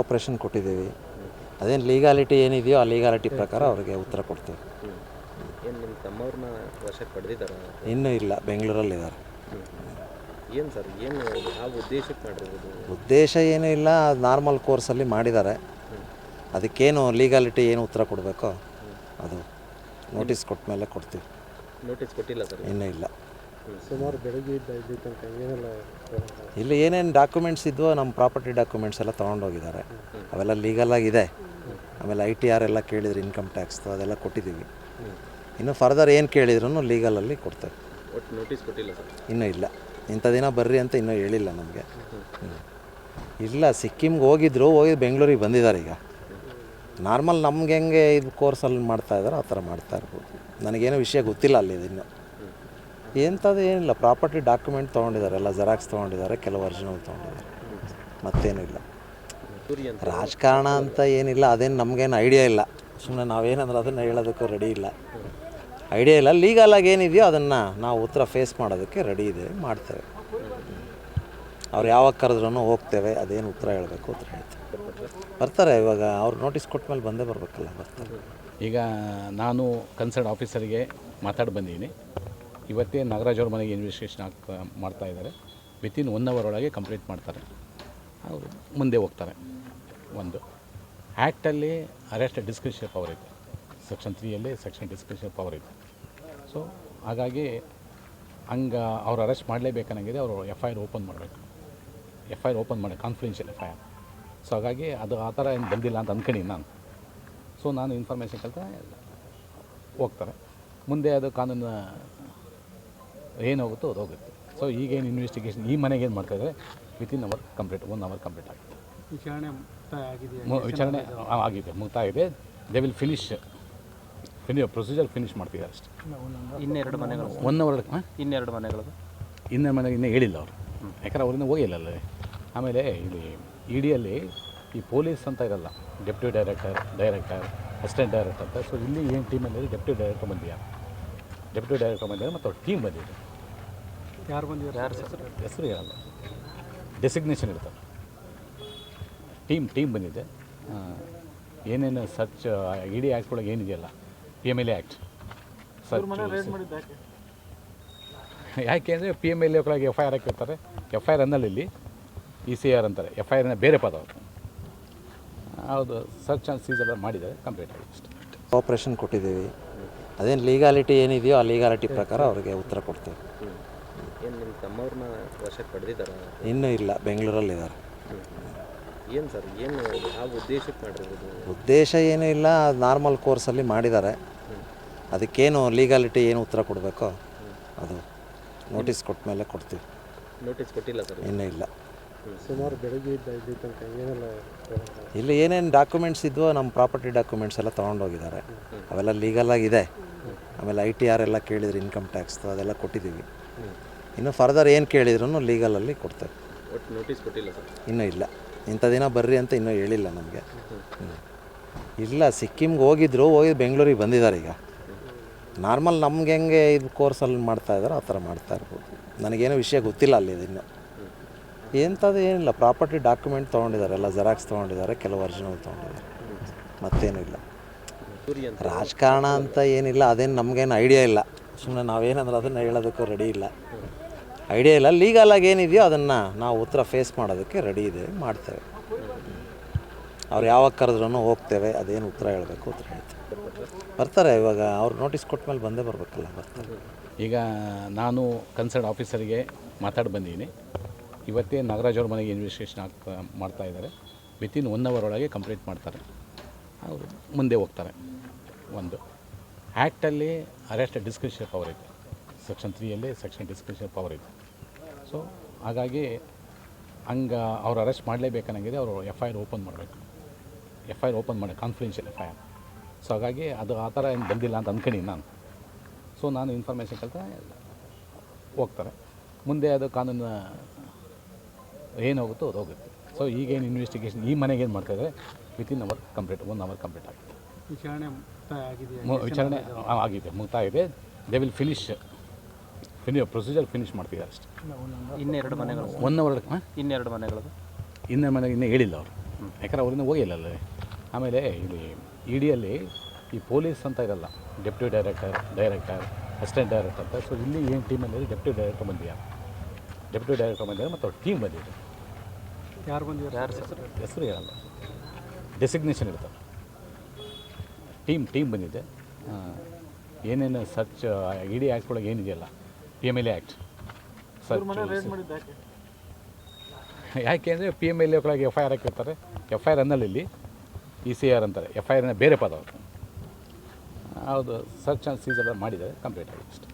Operation ಕೊಟ್ಟಿದ್ದೀವಿ. ಅದೇನು legality ಏನಿದೆಯೋ ಆ ಲೀಗಾಲಿಟಿ ಪ್ರಕಾರ ಅವರಿಗೆ ಉತ್ತರ ಕೊಡ್ತೀವಿ. ಇನ್ನೂ ಇಲ್ಲ ಬೆಂಗಳೂರಲ್ಲಿದ್ದಾರೆ. ಏನು ಸರ್ ಏನು ಉದ್ದೇಶಕ್ಕೆ ಉದ್ದೇಶ ಏನೂ ಇಲ್ಲ ನಾರ್ಮಲ್ ಕೋರ್ಸಲ್ಲಿ ಮಾಡಿದ್ದಾರೆ. ಅದಕ್ಕೇನು ಲೀಗಾಲಿಟಿ ಏನು ಉತ್ತರ ಕೊಡಬೇಕೋ ಅದು ನೋಟಿಸ್ ಕೊಟ್ಟ ಮೇಲೆ ಕೊಡ್ತೀವಿ. ನೋಟಿಸ್ ಕೊಟ್ಟಿಲ್ಲ ಸರ್? ಇನ್ನೂ ಇಲ್ಲ. ಸುಮಾರು ಬೆಳಗ್ಗೆ ಇದ್ದ ಇಲ್ಲಿ ತನಕ ಏನೆಲ್ಲ ಇಲ್ಲಿ ಏನೇನು ಡಾಕ್ಯುಮೆಂಟ್ಸ್ ಇದ್ವೋ ನಮ್ಮ ಪ್ರಾಪರ್ಟಿ ಡಾಕ್ಯುಮೆಂಟ್ಸ್ ಎಲ್ಲ ತೊಗೊಂಡೋಗಿದ್ದಾರೆ ಅವೆಲ್ಲ ಲೀಗಲ್ ಆಗಿದೆ. ಆಮೇಲೆ ಐ ಟಿ ಆರ್ ಎಲ್ಲ ಕೇಳಿದ್ರು ಇನ್ಕಮ್ ಟ್ಯಾಕ್ಸ್ದು ಅದೆಲ್ಲ ಕೊಟ್ಟಿದ್ದೀವಿ. ಇನ್ನು ಫರ್ದರ್ ಏನು ಕೇಳಿದ್ರು ಲೀಗಲಲ್ಲಿ ಕೊಡ್ತೇವೆ ಒಟ್ಟು ನೋಟಿಸ್ ಕೊಟ್ಟಿಲ್ಲ ಸರ್? ಇನ್ನೂ ಇಲ್ಲ. ಇಂಥ ದಿನ ಬರ್ರಿ ಅಂತ ಇನ್ನೂ ಹೇಳಿಲ್ಲ ನಮಗೆ. ಇಲ್ಲ ಸಿಕ್ಕಿಮ್ಗೆ ಹೋಗಿದ್ರು ಹೋಗಿ ಬೆಂಗಳೂರಿಗೆ ಬಂದಿದ್ದಾರೆ ಈಗ. ನಾರ್ಮಲ್ ನಮ್ಗೆ ಹೆಂಗೆ ಇದು ಕೋರ್ಸಲ್ಲಿ ಮಾಡ್ತಾ ಇದ್ದಾರೋ ಆ ಥರ ಮಾಡ್ತಾ ಇರ್ಬೋದು. ನನಗೇನು ವಿಷಯ ಗೊತ್ತಿಲ್ಲ ಅಲ್ಲಿ ಇನ್ನು ಎಂಥದ್ದು ಏನಿಲ್ಲ ಪ್ರಾಪರ್ಟಿ ಡಾಕ್ಯುಮೆಂಟ್ ತೊಗೊಂಡಿದ್ದಾರೆ, ಎಲ್ಲ ಜೆರಾಕ್ಸ್ ತೊಗೊಂಡಿದ್ದಾರೆ, ಕೆಲವು ಒರಿಜಿನಲ್ ತೊಗೊಂಡಿದ್ದಾರೆ. ಮತ್ತೇನಿಲ್ಲ ರಾಜಕಾರಣ ಅಂತ ಏನಿಲ್ಲ, ಅದೇನು ನಮಗೇನು ಐಡಿಯಾ ಇಲ್ಲ. ಸುಮ್ಮನೆ ನಾವೇನಂದ್ರೆ ಅದನ್ನು ಹೇಳೋದಕ್ಕೂ ರೆಡಿ ಇಲ್ಲ. ಐಡಿಯಾ ಇಲ್ಲ ಲೀಗಲಾಗಿ ಏನಿದೆಯೋ ಅದನ್ನು ನಾವು ಉತ್ತರ ಫೇಸ್ ಮಾಡೋದಕ್ಕೆ ರೆಡಿ ಇದೆ, ಮಾಡ್ತೇವೆ. ಅವ್ರು ಯಾವಾಗ ಕರೆದ್ರೂ ಹೋಗ್ತೇವೆ, ಅದೇನು ಉತ್ತರ ಹೇಳಬೇಕು, ಉತ್ತರ ಹೇಳ್ತೇವೆ. ಬರ್ತಾರೆ, ಇವಾಗ ಅವ್ರು ನೋಟಿಸ್ ಕೊಟ್ಟ ಮೇಲೆ ಬಂದೇ ಬರಬೇಕಲ್ಲ, ಬರ್ತಾರೆ. ಈಗ ನಾನು ಕನ್ಸರ್ನ್ ಆಫೀಸರಿಗೆ ಮಾತಾಡಿ ಬಂದಿದ್ದೀನಿ ಇವತ್ತೇ ನಾಗರಾಜ್ ಅವ್ರ ಮನೆಗೆ ಇನ್ವೆಸ್ಟಿಗೇಷನ್ ಆಗ್ತಾ ಮಾಡ್ತಾ ಇದ್ದಾರೆ. ವಿತಿನ್ ಒನ್ ಅವರ್ ಒಳಗೆ ಕಂಪ್ಲೀಟ್ ಮಾಡ್ತಾರೆ. ಅವರು ಮುಂದೆ ಹೋಗ್ತಾರೆ. ಒಂದು. ಆ್ಯಕ್ಟಲ್ಲಿ ಅರೆಸ್ಟ್ ಡಿಸ್ಕ್ರಿಷನ್ ಪವರ್ ಇದೆ. ಸೆಕ್ಷನ್ ತ್ರೀಯಲ್ಲಿ ಸೆಕ್ಷನ್ ಡಿಸ್ಕ್ರಿಷನ್ ಪವರ್ ಇದೆ. ಸೊ ಹಾಗಾಗಿ ಹಂಗೆ ಅವ್ರು ಅರೆಸ್ಟ್ ಮಾಡಲೇಬೇಕನ್ನಂಗಿದೆ ಅವರು ಎಫ್ ಐ ಆರ್ ಓಪನ್ ಮಾಡಬೇಕು. ಎಫ್ ಐ ಆರ್ ಓಪನ್ ಮಾಡಿ confidential F I R so ಹಾಗಾಗಿ ಅದು ಆ ಥರ ಏನು ಬಂದಿಲ್ಲ ಅಂತ ಅಂದ್ಕೊಂಡಿನಿ ನಾನು. ಸೊ ನಾನು ಇನ್ಫಾರ್ಮೇಷನ್ ಕೇಳ್ತಾ ಹೋಗ್ತಾರೆ. ಮುಂದೆ ಅದು ಕಾನೂನು ಏನು ಹೋಗುತ್ತೋ ಅದು ಹೋಗುತ್ತೆ. ಸೊ ಈಗೇನು ಇನ್ವೆಸ್ಟಿಗೇಷನ್ ಈ ಮನೆಗೆ ಏನು ಮಾಡ್ತಾಯಿದ್ದಾರೆ within hour complete one hour complete ಆಗುತ್ತೆ ವಿಚಾರಣೆ ಮುಕ್ತಾಯ ವಿಚಾರಣೆ ಆಗಿದೆ ಮುಗ್ತಾಯಿದೆ they will finish ಫಿನಿ procedure finish ಮಾಡ್ತಿದ್ದಾರೆ ಅಷ್ಟೇ. ಇನ್ನೆರಡು ಮನೆಗಳು. ಒನ್ ಅವರ್ ಇನ್ನೆರಡು ಮನೆಗಳು ಇನ್ನೆರಡು ಮನೆಗೆ ಇನ್ನೂ ಹೇಳಿಲ್ಲ ಅವರು. ಯಾಕಂದ್ರೆ ಅವರಿಂದ ಹೋಗಿಲ್ಲ ಅಲ್ಲೇ ಆಮೇಲೆ ಇಲ್ಲಿ ಇ ಡಿಯಲ್ಲಿ ಈ ಪೊಲೀಸ್ ಅಂತ ಇರಲ್ಲ deputy director director assistant director ಅಂತ. ಸೊ ಇಲ್ಲಿ ಏನು ಟೀಮಲ್ಲಿ ಡೆಪ್ಯೂಟಿ ಡೈರೆಕ್ಟರ್ ಬಂದಿದ್ದಾರೆ ಡೆಪ್ಟಿ ಡೈರೆಕ್ಟರ್ ಬಂದಿದ್ದಾರೆ ಮತ್ತು ಅವ್ರ ಟೀಮ್ ಬಂದಿದೆ ಯಾರು ಬಂದಿದ್ದಾರೆ? ಯಾರು ಸರ್? ಹೆಸರು ಹೇಳಲ್ಲ ಡೆಸಿಗ್ನೇಷನ್ ಇರ್ತಾರೆ ಟೀಮ್ ಟೀಮ್ ಬಂದಿದೆ. ಏನೇನು ಸರ್ಚ್ ಇಡಿ ಡಿ ಆ್ಯಕ್ಟ್ ಒಳಗೆ ಏನಿದೆಯಲ್ಲ? P M L A act search ಯಾಕೆ? ಅಂದರೆ ಪಿ ಎಂ ಎಲ್ ಎ ಒಳಗೆ ಎಫ್ ಐ ಆರ್ ಹಾಕಿರ್ತಾರೆ. ಎಫ್ ಐ ಆರ್ ಅನ್ನಲ್ಲಿ ಇಲ್ಲಿ. ಇ ಸಿ ಆರ್ ಅಂತಾರೆ. ಎಫ್ ಐ ಆರ್ನ ಬೇರೆ ಪದ ಅವರು. ಹೌದು ಸರ್ಚ್ ಆ್ಯಂಡ್ ಸೀಸ್ ಎಲ್ಲ ಮಾಡಿದ್ದಾರೆ ಕಂಪ್ಲೀಟ್ ಆಗಿದೆ ಅಷ್ಟೇ. ಆಪ್ರೇಷನ್ ಕೊಟ್ಟಿದ್ದೀವಿ. ಅದೇನು ಲೀಗಾಲಿಟಿ ಏನಿದೆಯೋ ಆ ಲೀಗಾಲಿಟಿ ಪ್ರಕಾರ ಅವ್ರಿಗೆ ಉತ್ತರ ಕೊಡ್ತೀವಿ. ಏನು ನಿಮ್ಮ ತಮ್ಮವ್ರನ್ನ ವಶಕ್ಕೆ ಪಡೆದಿದ್ದಾರೆ? ಇನ್ನೂ ಇಲ್ಲ ಬೆಂಗಳೂರಲ್ಲಿದ್ದಾರೆ. ಏನು ಸರ್ ಏನು ಯಾವ ಉದ್ದೇಶಕ್ಕೆ ಮಾಡಿರೋದು? ಉದ್ದೇಶ ಏನೂ ಇಲ್ಲ ನಾರ್ಮಲ್ ಕೋರ್ಸಲ್ಲಿ ಮಾಡಿದ್ದಾರೆ. ಅದಕ್ಕೇನು ಲೀಗಾಲಿಟಿ ಏನು ಉತ್ತರ ಕೊಡಬೇಕೋ ಅದು ನೋಟಿಸ್ ಕೊಟ್ಟ ಮೇಲೆ ಕೊಡ್ತೀವಿ. ನೋಟಿಸ್ ಕೊಟ್ಟಿಲ್ಲ ಸರ್? ಇನ್ನೂ ಇಲ್ಲ. ಸುಮಾರು ಬೆಳಗ್ಗೆ ಇದ್ದ ಇಲ್ಲಿ ತನಕ ಏನೆಲ್ಲ ಇಲ್ಲಿ ಏನೇನು ಡಾಕ್ಯುಮೆಂಟ್ಸ್ ಇದ್ವೋ ನಮ್ಮ ಪ್ರಾಪರ್ಟಿ ಡಾಕ್ಯುಮೆಂಟ್ಸ್ ಎಲ್ಲ ತೊಗೊಂಡೋಗಿದ್ದಾರೆ. ಅವೆಲ್ಲ ಲೀಗಲ್ ಆಗಿದೆ. ಆಮೇಲೆ ಐ ಟಿ ಆರ್ ಎಲ್ಲ ಕೇಳಿದ್ರು ಇನ್ಕಮ್ ಟ್ಯಾಕ್ಸ್ ಅದೆಲ್ಲ ಕೊಟ್ಟಿದ್ದೀವಿ. ಇನ್ನು ಫರ್ದರ್ ಏನು ಕೇಳಿದ್ರು ಲೀಗಲಲ್ಲಿ ಕೊಡ್ತೇವೆ ನೋಟಿಸ್ ಕೊಟ್ಟಿಲ್ಲ ಸರ್? ಇನ್ನೂ ಇಲ್ಲ. ಇಂಥ ದಿನ ಬರ್ರಿ ಅಂತ ಇನ್ನೂ ಹೇಳಿಲ್ಲ ನಮಗೆ. ಇಲ್ಲ ಸಿಕ್ಕಿಮ್ಗೆ ಹೋಗಿದ್ರು ಹೋಗಿ ಬೆಂಗಳೂರಿಗೆ ಬಂದಿದ್ದಾರೆ ಈಗ. ನಾರ್ಮಲ್ ನಮ್ಗೆ ಹೆಂಗೆ ಇದು ಕೋರ್ಸಲ್ಲಿ ಮಾಡ್ತಾ ಇದ್ದಾರೋ ಆ ಥರ ಮಾಡ್ತಾ ಇರ್ಬೋದು. ನನಗೇನು ವಿಷಯ ಗೊತ್ತಿಲ್ಲ ಅಲ್ಲಿ ಇನ್ನು ಎಂಥದ್ದು ಏನಿಲ್ಲ ಪ್ರಾಪರ್ಟಿ ಡಾಕ್ಯುಮೆಂಟ್ ತೊಗೊಂಡಿದ್ದಾರೆ, ಎಲ್ಲ ಜೆರಾಕ್ಸ್ ತೊಗೊಂಡಿದ್ದಾರೆ, ಕೆಲವು ಒರಿಜಿನಲ್ ತೊಗೊಂಡಿದ್ದಾರೆ. ಮತ್ತೇನೂ ಇಲ್ಲ ರಾಜಕಾರಣ ಅಂತ ಏನಿಲ್ಲ, ಅದೇನು ನಮಗೇನು ಐಡಿಯಾ ಇಲ್ಲ. ಸುಮ್ಮನೆ ನಾವೇನಂದ್ರೆ ಅದನ್ನು ಹೇಳೋದಕ್ಕೂ ರೆಡಿ ಇಲ್ಲ. ಐಡಿಯಾ ಇಲ್ಲ ಲೀಗಲಾಗಿ ಏನಿದೆಯೋ ಅದನ್ನು ನಾವು ಉತ್ತರ ಫೇಸ್ ಮಾಡೋದಕ್ಕೆ ರೆಡಿ ಇದೆ, ಮಾಡ್ತೇವೆ. ಅವ್ರು ಯಾವಾಗ ಕರೆದ್ರೂ ಹೋಗ್ತೇವೆ, ಅದೇನು ಉತ್ತರ ಹೇಳಬೇಕು, ಉತ್ತರ ಹೇಳ್ತೇವೆ. ಬರ್ತಾರೆ, ಇವಾಗ ಅವ್ರು ನೋಟಿಸ್ ಕೊಟ್ಟ ಮೇಲೆ ಬಂದೇ ಬರಬೇಕಲ್ಲ, ಬರ್ತಾರೆ. ಈಗ ನಾನು ಕನ್ಸರ್ನ್ ಆಫೀಸರಿಗೆ ಮಾತಾಡಿ ಬಂದಿದ್ದೀನಿ ಇವತ್ತೇ ನಾಗರಾಜ್ ಅವ್ರ ಮನೆಗೆ ಇನ್ವೆಸ್ಟಿಗೇಷನ್ ಆಗ್ತಾ ಮಾಡ್ತಾ ಇದ್ದಾರೆ. ವಿತಿನ್ ಒನ್ ಅವರ್ ಒಳಗೆ ಕಂಪ್ಲೀಟ್ ಮಾಡ್ತಾರೆ. ಅವರು ಮುಂದೆ ಹೋಗ್ತಾರೆ. ಒಂದು. ಆ್ಯಕ್ಟಲ್ಲಿ ಅರೆಸ್ಟ್ ಡಿಸ್ಕ್ರಿಷನ್ ಪವರ್ ಇದೆ. ಸೆಕ್ಷನ್ ತ್ರೀಯಲ್ಲಿ ಸೆಕ್ಷನ್ ಡಿಸ್ಕ್ರಿಪ್ಷನ್ ಪವರ್ ಇದೆ. ಸೊ ಹಾಗಾಗಿ ಹಂಗೆ ಅವ್ರು ಅರೆಸ್ಟ್ ಮಾಡಲೇಬೇಕನ್ನಂಗಿದೆ. ಅವರು ಎಫ್ ಐ ಆರ್ ಓಪನ್ ಮಾಡಬೇಕು. ಎಫ್ ಐ ಆರ್ ಓಪನ್ ಮಾಡಿ confidential F I R so ಹಾಗಾಗಿ ಅದು ಆ ಥರ ಏನು ಬಂದಿಲ್ಲ ಅಂತ ಅಂದ್ಕೊಂಡಿನಿ ನಾನು. ಸೊ ನಾನು ಇನ್ಫಾರ್ಮೇಷನ್ ಕಲಿತ ಹೋಗ್ತಾರೆ. ಮುಂದೆ ಅದು ಕಾನೂನು ಏನು ಹೋಗುತ್ತೋ ಅದು ಹೋಗುತ್ತೆ. ಸೊ ಈಗೇನು ಇನ್ವೆಸ್ಟಿಗೇಷನ್ ಈ ಮನೆಗೆ ಏನು ಮಾಡ್ತಾಯಿದ್ರೆ within hour complete one hour complete ಆಗುತ್ತೆ ವಿಚಾರಣೆ ವಿಚಾರಣೆ ಆಗಿದೆ ಮುಗ್ತಾಯಿದೆ they will finish ಫಿನಿ procedure finish ಮಾಡ್ತಿದ್ದಾರೆ ಅಷ್ಟೇ. ಇನ್ನೆರಡು ಮನೆಗಳು. ಒನ್ ಅವರ್ ಇನ್ನೆರಡು ಮನೆಗಳು ಇನ್ನೆರಡು ಮನೆಗೆ ಇನ್ನೂ ಹೇಳಿಲ್ಲ ಅವರು. ಯಾಕಂದ್ರೆ ಅವರಿಂದ ಹೋಗಿಲ್ಲ ಅಲ್ಲೇ ಆಮೇಲೆ ಇಲ್ಲಿ ಇ ಡಿಯಲ್ಲಿ ಈ ಪೊಲೀಸ್ ಅಂತ ಇರಲ್ಲ deputy director director assistant director ಅಂತ. ಸೊ ಇಲ್ಲಿ ಏನು ಟೀಮಲ್ಲಿ ಡೆಪ್ಯೂಟಿ ಡೈರೆಕ್ಟರ್ ಬಂದಿದ್ದಾರೆ ಡೆಪ್ಯೂಟಿ ಡೈರೆಕ್ಟರ್ ಬಂದಿದ್ದಾರೆ ಮತ್ತು ಅವ್ರ ಟೀಮ್ ಬಂದಿದೆ ಯಾರು ಬಂದಿದ್ದಾರೆ? ಯಾರು ಸರ್? ಹೆಸರು ಹೇಳಲ್ಲ ಡೆಸಿಗ್ನೇಷನ್ ಇರುತ್ತೆ. ಟೀಮ್ ಟೀಮ್ ಬಂದಿದೆ. ಏನೇನು ಸರ್ಚ್ ಇಡಿ ಆ್ಯಕ್ಟ್ ಒಳಗೆ ಏನಿದೆಯಲ್ಲ P M L A act search ಯಾಕೆ? ಅಂದರೆ ಪಿ ಎಂ ಎಲ್ ಎ ಒಳಗೆ ಎಫ್ ಐ ಆರ್ ಹಾಕಿರ್ತಾರೆ. ಎಫ್ ಐ ಆರ್ ಅನ್ನಲ್ಲಿ ಇಲ್ಲಿ. ಇ ಸಿ ಆರ್ ಅಂತಾರೆ. ಎಫ್ ಐ ಆರ್ನ ಬೇರೆ ಪದ ಅದು ಹೌದು ಸರ್ಚ್ ಆ್ಯಂಡ್ ಸೀಸ್ ಎಲ್ಲ ಮಾಡಿದ್ದಾರೆ ಕಂಪ್ಲೀಟ್ ಆಗಿದೆ ಅಷ್ಟೇ.